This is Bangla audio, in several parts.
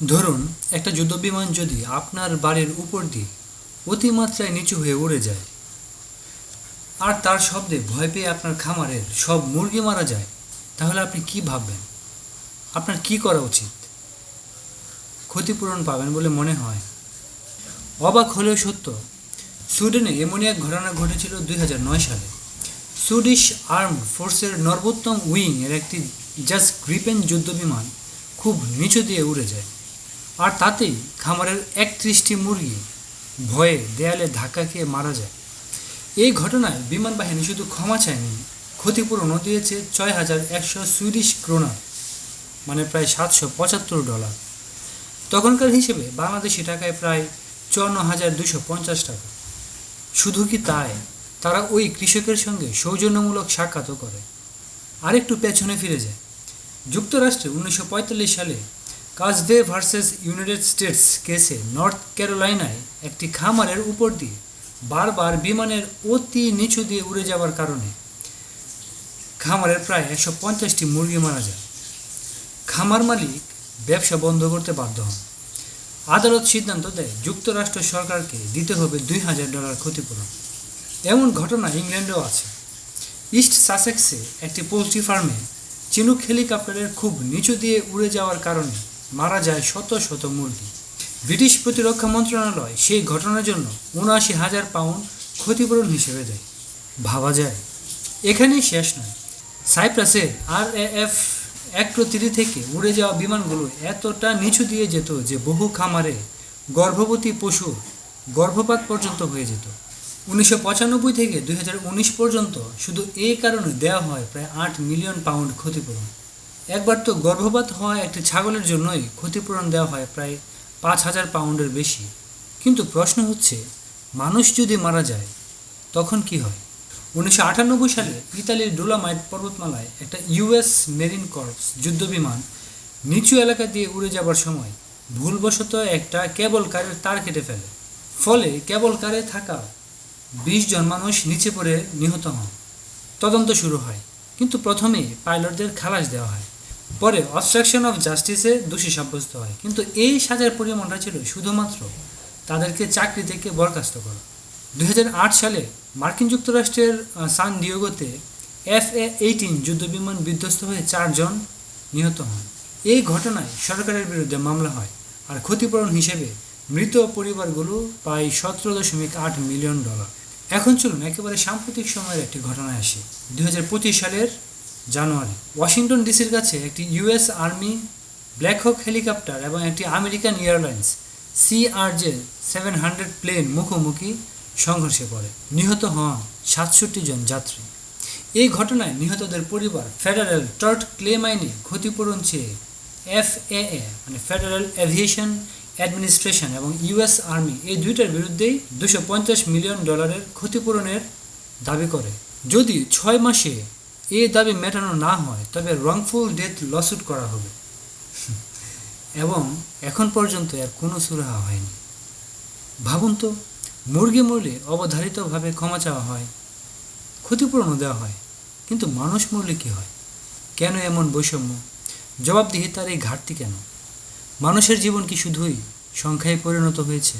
ধরুন, একটা যুদ্ধবিমান যদি আপনার বাড়ির উপর দিয়ে অতিমাত্রায় নিচু হয়ে উড়ে যায় আর তার শব্দে ভয় পেয়ে আপনার খামারের সব মুরগি মারা যায়, তাহলে আপনি কি ভাববেন? আপনার কি করা উচিত? ক্ষতিপূরণ পাবেন বলে মনে হয়। অবাক হলেও সত্য, সুইডেনে এমনই এক ঘটনা ঘটেছিল দুই হাজার নয় সালে। সুইডিশ আর্মড ফোর্সের নর্বোত্তম উইং এর একটি জাস্ট গ্রিপেন যুদ্ধবিমান খুব নিচু দিয়ে উড়ে যায়। আর তাতেই খামারের একত্রিশটি মুরগি ভয়ে দেয়ালে ধাক্কা খেয়ে মারা যায়। এই ঘটনায় বিমান বাহিনী শুধু ক্ষমা চায়নি, ক্ষতিপূরণও দিয়েছে ছয় হাজার একশো সুইডিশ ক্রোনার মানে প্রায় সাতশো পঁচাত্তর ডলার। তখনকার হিসেবে বাংলাদেশি টাকায় প্রায় চুয়ান্ন হাজার দুশো পঞ্চাশ টাকা। শুধু কি তাই? তারা ওই কৃষকের সঙ্গে সৌজন্যমূলক সাক্ষাৎও করে। আরেকটু পেছনে ফিরে যায়। যুক্তরাষ্ট্রে উনিশশো পঁয়তাল্লিশ সালে কাজদে ভার্সেস ইউনাইটেড স্টেটস কেসে নর্থ ক্যারোলাইনায় একটি খামারের উপর দিয়ে বারবার বিমানের অতি নিচু দিয়ে উড়ে যাওয়ার কারণে খামারের প্রায় একশো পঞ্চাশটি মুরগি মারা যায়। খামার মালিক ব্যবসা বন্ধ করতে বাধ্য হন। আদালত সিদ্ধান্ত দেয়, যুক্তরাষ্ট্র সরকারকে দিতে হবে দুই হাজার ডলার ক্ষতিপূরণ। এমন ঘটনা ইংল্যান্ডেও আছে। ইস্ট সাসেক্সে একটি পোলট্রি ফার্মে চিনুক হেলিকপ্টারের খুব নিচু দিয়ে উড়ে যাওয়ার কারণে মারা যায় শত শত মুরগি। ব্রিটিশ প্রতিরক্ষা মন্ত্রণালয় সেই ঘটনার জন্য উনআশি হাজার পাউন্ড ক্ষতিপূরণ হিসেবে দেয়। ভাবা যায়, এখানেই শেষ নয়। সাইপ্রাসের আর এফ একত্রিশ থেকে উড়ে যাওয়া বিমানগুলো এতটা নিচু দিয়ে যেত যে বহু খামারে গর্ভবতী পশু গর্ভপাত পর্যন্ত হয়ে যেত। উনিশশো পঁচানব্বই থেকে দুই হাজার উনিশ পর্যন্ত শুধু এই কারণে দেওয়া হয় প্রায় আট মিলিয়ন পাউন্ড ক্ষতিপূরণ। একবার তো গর্ভপাত হওয়া একটি ছাগলের জন্যই ক্ষতিপূরণ দেওয়া হয় প্রায় পাঁচ হাজার পাউন্ডের বেশি। কিন্তু প্রশ্ন হচ্ছে, মানুষ যদি মারা যায়, তখন কি হয়? উনিশশো আটানব্বই সালে ইতালির ডোলামাইট পর্বতমালায় একটা ইউএস মেরিন কর্পস যুদ্ধবিমান নিচু এলাকা দিয়ে উড়ে যাবার সময় ভুলবশত একটা কেবল কারের তার কেটে ফেলে। ফলে কেবল কারে থাকা বিশ জন মানুষ নিচে পড়ে নিহত হন। তদন্ত শুরু হয়, কিন্তু প্রথমে পাইলটদের খালাস দেওয়া হয়। পরে অবস্ট্রাকশন অফ জাস্টিসে দোষী সাব্যস্ত হয়। কিন্তু এই সাজার পরিমাণটা ছিল শুধুমাত্র তাদেরকে চাকরি থেকে বরখাস্ত করা। দুই সালে মার্কিন যুক্তরাষ্ট্রের সান ডিওগোতে এফ এ এইটিন যুদ্ধবিমান বিধ্বস্ত হয়ে চারজন নিহত হন। এই ঘটনায় সরকারের বিরুদ্ধে মামলা হয় আর ক্ষতিপূরণ হিসেবে মৃত পরিবারগুলো পায় সতেরো দশমিক আট মিলিয়ন ডলার। এখন চলুন একেবারে সাম্প্রতিক সময়ের একটি ঘটনায় আসি। পঁচিশ সালের জানুয়ারি। ওয়াশিংটন ডিসির কাছে একটি US army Black Hawk helicopter এবং একটি American Airlines CRJ seven hundred plane মুখোমুখি সংঘর্ষে পড়ে। নিহত হন সাতষট্টি জন যাত্রী। এই ঘটনায় নিহতদের পরিবার ফেডারেল টর্ট ক্লেম আইনে ক্ষতিপূরণ চেয়ে এফএএ মানে ফেডারেল এভিয়েশন অ্যাডমিনিস্ট্রেশন এবং ইউএস আর্মি এই দুইটার বিরুদ্ধেই দুশো মিলিয়ন ডলারের ক্ষতিপূরণের দাবি করে। যদি ছয় মাসে এই দাবি মেটানো না হয়, তবে রংফুল ডেথ লসুট করা হবে। এবং এখন পর্যন্ত এর কোনো সুরাহা হয়নি। ভাবুন তো, মুরগি মরলে অবধারিতভাবে ক্ষমা চাওয়া হয়, ক্ষতিপূরণও দেওয়া হয়, কিন্তু মানুষ মরলে কী হয়? কেন এমন বৈষম্য? জবাবদিহিতার এই ঘাটতি কেন? মানুষের জীবন কি শুধুই সংখ্যায় পরিণত হয়েছে?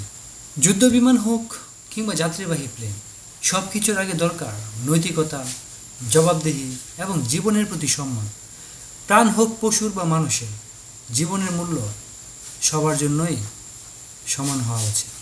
যুদ্ধবিমান হোক কিংবা যাত্রীবাহী প্লেন সব কিছুর আগে দরকার নৈতিকতা জবাবদিহি এবং জীবনের প্রতি সম্মান। প্রাণ হোক পশুর বা মানুষের, জীবনের মূল্য সবার জন্যই সমান হওয়া উচিত।